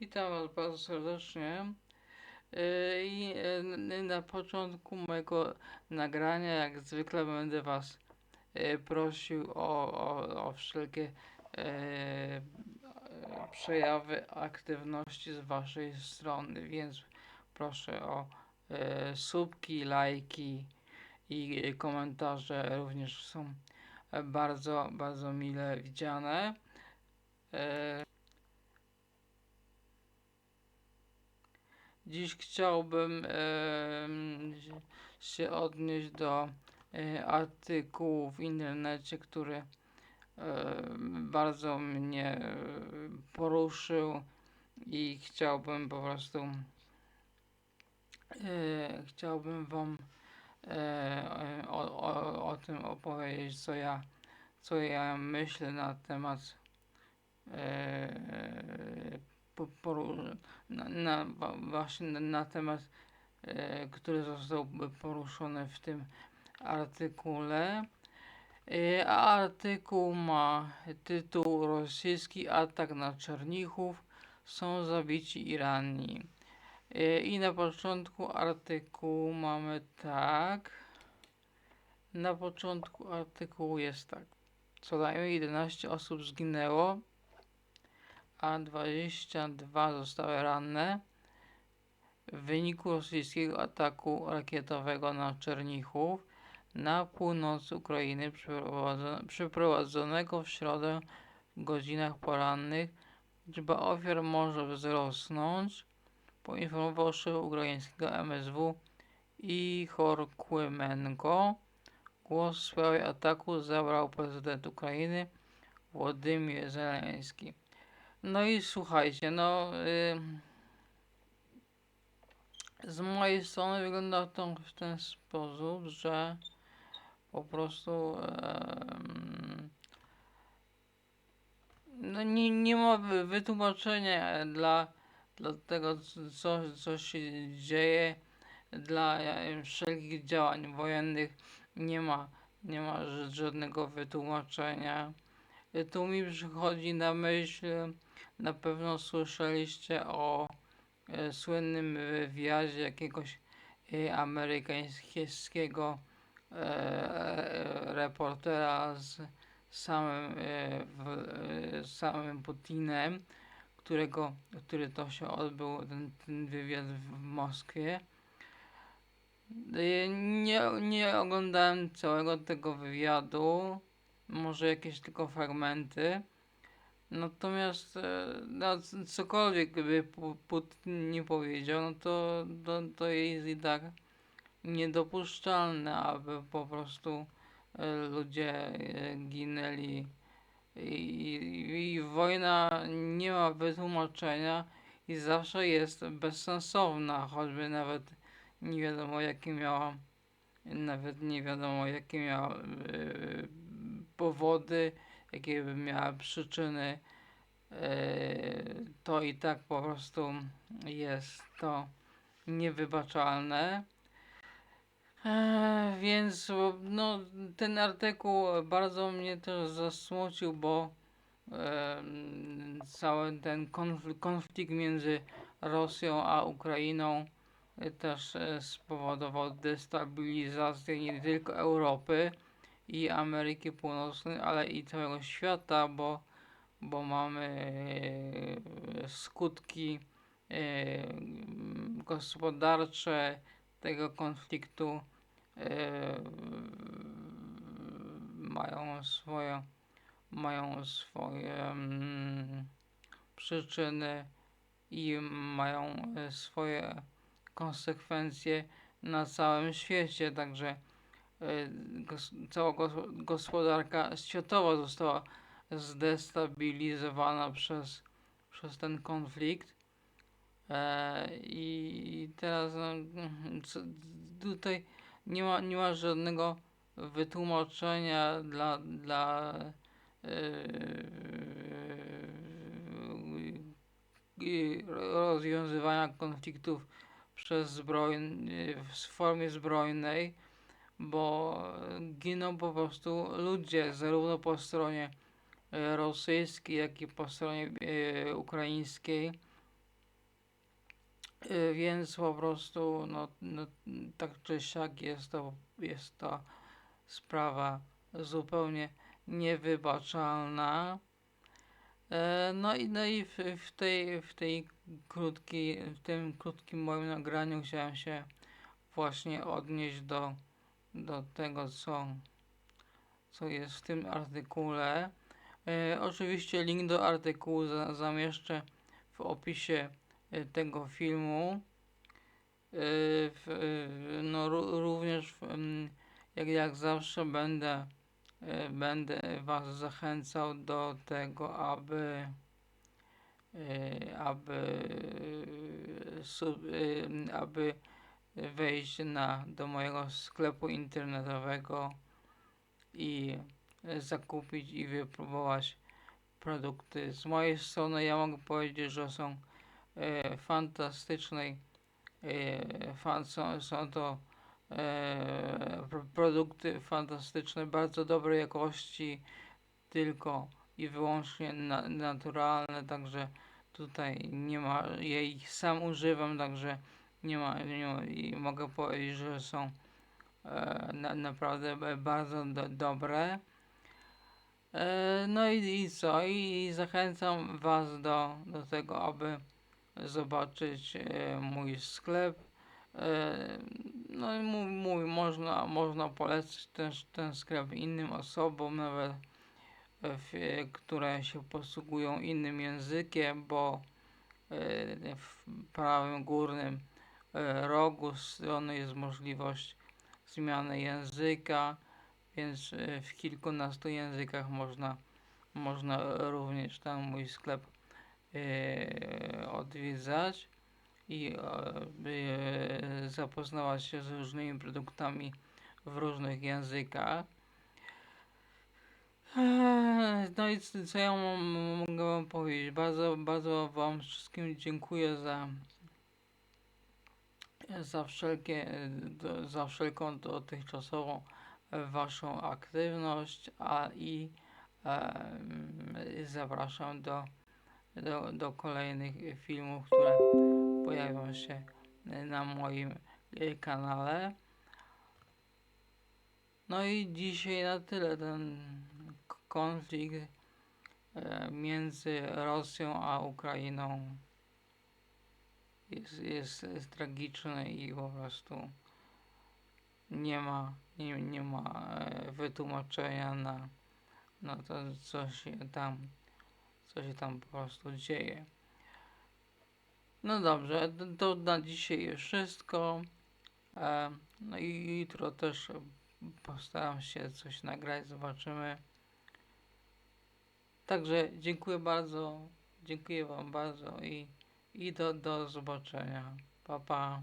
Witam Was bardzo serdecznie. Yy, I yy, na początku mojego nagrania, jak zwykle, będę Was prosił o, o, o wszelkie przejawy aktywności z Waszej strony, więc proszę o subki, lajki i komentarze również są bardzo, bardzo mile widziane. Dziś chciałbym się odnieść do e, artykułu w internecie, który e, bardzo mnie e, poruszył i chciałbym po prostu chciałbym wam o, o, o tym opowiedzieć, co ja, co ja myślę na temat na, na, właśnie na, na temat, e, który został poruszony w tym artykule. E, artykuł ma tytuł Rosyjski atak na Czernichów. Są zabici i ranni. E, I na początku artykułu mamy tak. Na początku artykułu jest tak. Co najmniej 11 osób zginęło, a 22 zostały ranne w wyniku rosyjskiego ataku rakietowego na Czernichów na północy Ukrainy przeprowadzonego, przeprowadzonego w środę w godzinach porannych. Liczba ofiar może wzrosnąć, poinformował szef ukraińskiego MSW Ihor Kłymenko. Głos w sprawie ataku zabrał prezydent Ukrainy Władimir Zeleński. No i słuchajcie, no z mojej strony wygląda to w ten sposób, że po prostu no nie, nie ma wy- wytłumaczenia dla, dla tego, co, co się dzieje, dla e, wszelkich działań wojennych nie ma, nie ma żadnego wytłumaczenia. Tu mi przychodzi na myśl, na pewno słyszeliście o e, słynnym wywiadzie jakiegoś e, amerykańskiego e, reportera z samym, samym Putinem, którego, który to się odbył, ten, ten wywiad w Moskwie. Nie, nie oglądałem całego tego wywiadu, może jakieś tylko fragmenty. Natomiast e, no, cokolwiek by Pu- Putin nie powiedział, no to, to, to jest tak niedopuszczalne, aby po prostu e, ludzie e, ginęli. I, i, I wojna nie ma wytłumaczenia i zawsze jest bezsensowna, choćby nawet nie wiadomo jakie miała, nawet nie wiadomo jakie miała powody, jakie by miała przyczyny, e, to i tak po prostu jest to niewybaczalne. E, więc no, ten artykuł bardzo mnie też zasmucił, bo cały ten konflikt, między Rosją a Ukrainą e, też spowodował destabilizację nie tylko Europy i Ameryki Północnej, ale i całego świata, bo, bo mamy e, skutki e, gospodarcze tego konfliktu e, mają swoje mają swoje mm, przyczyny i mają swoje konsekwencje na całym świecie, także cała gos, gospodarka światowa została zdestabilizowana przez, przez ten konflikt. E, I teraz no, tutaj nie ma, nie ma żadnego wytłumaczenia dla, dla yy, rozwiązywania konfliktów przez zbrojn, w formie zbrojnej, bo giną po prostu ludzie, zarówno po stronie e, rosyjskiej, jak i po stronie e, ukraińskiej. Y, Więc po prostu, no, no, tak czy siak jest to, jest to sprawa zupełnie niewybaczalna. E, No i, no i w, w, tej, w tej krótkiej, w tym krótkim moim nagraniu chciałem się właśnie odnieść do, do tego, co, co jest w tym artykule. E, oczywiście link do artykułu za, zamieszczę w opisie e, tego filmu. E, w, e, no, ró- również w, jak, jak zawsze będę, e, będę Was zachęcał do tego, aby e, aby, sub, aby wejść na, do mojego sklepu internetowego i zakupić i wypróbować produkty. Z mojej strony ja mogę powiedzieć, że są e, fantastycznej e, fan, są, są to e, pro- produkty fantastyczne, bardzo dobrej jakości, tylko i wyłącznie na, naturalne, także tutaj nie ma, ja ich sam używam, także nie ma, nie ma i mogę powiedzieć, że są e, na, naprawdę bardzo do, dobre. E, no i, i co? I zachęcam Was do, do tego, aby zobaczyć e, mój sklep. E, no i mój, mój można, można polecić też ten sklep innym osobom, nawet e, w, które się posługują innym językiem, bo e, w prawym górnym e, rogu strony jest możliwość zmiany języka, więc e, w kilkunastu językach można, można również tam mój sklep e, odwiedzać i e, e, zapoznawać się z różnymi produktami w różnych językach. No i co ja mogę wam powiedzieć? Bardzo, bardzo wam wszystkim dziękuję za za wszelkie, e, za wszelką dotychczasową e, waszą aktywność, a i em, zapraszam do, do, do kolejnych filmów, które pojawią się na moim e, kanale. No i dzisiaj na tyle ten konflikt e, między Rosją a Ukrainą jest, jest, jest tragiczny i po prostu nie ma, nie, nie ma e, wytłumaczenia na, na to, co się tam, co się tam po prostu dzieje. No dobrze, to, na dzisiaj wszystko. E, no i jutro też postaram się coś nagrać, zobaczymy. Także dziękuję bardzo, dziękuję Wam bardzo i, i do, do zobaczenia. Pa, pa.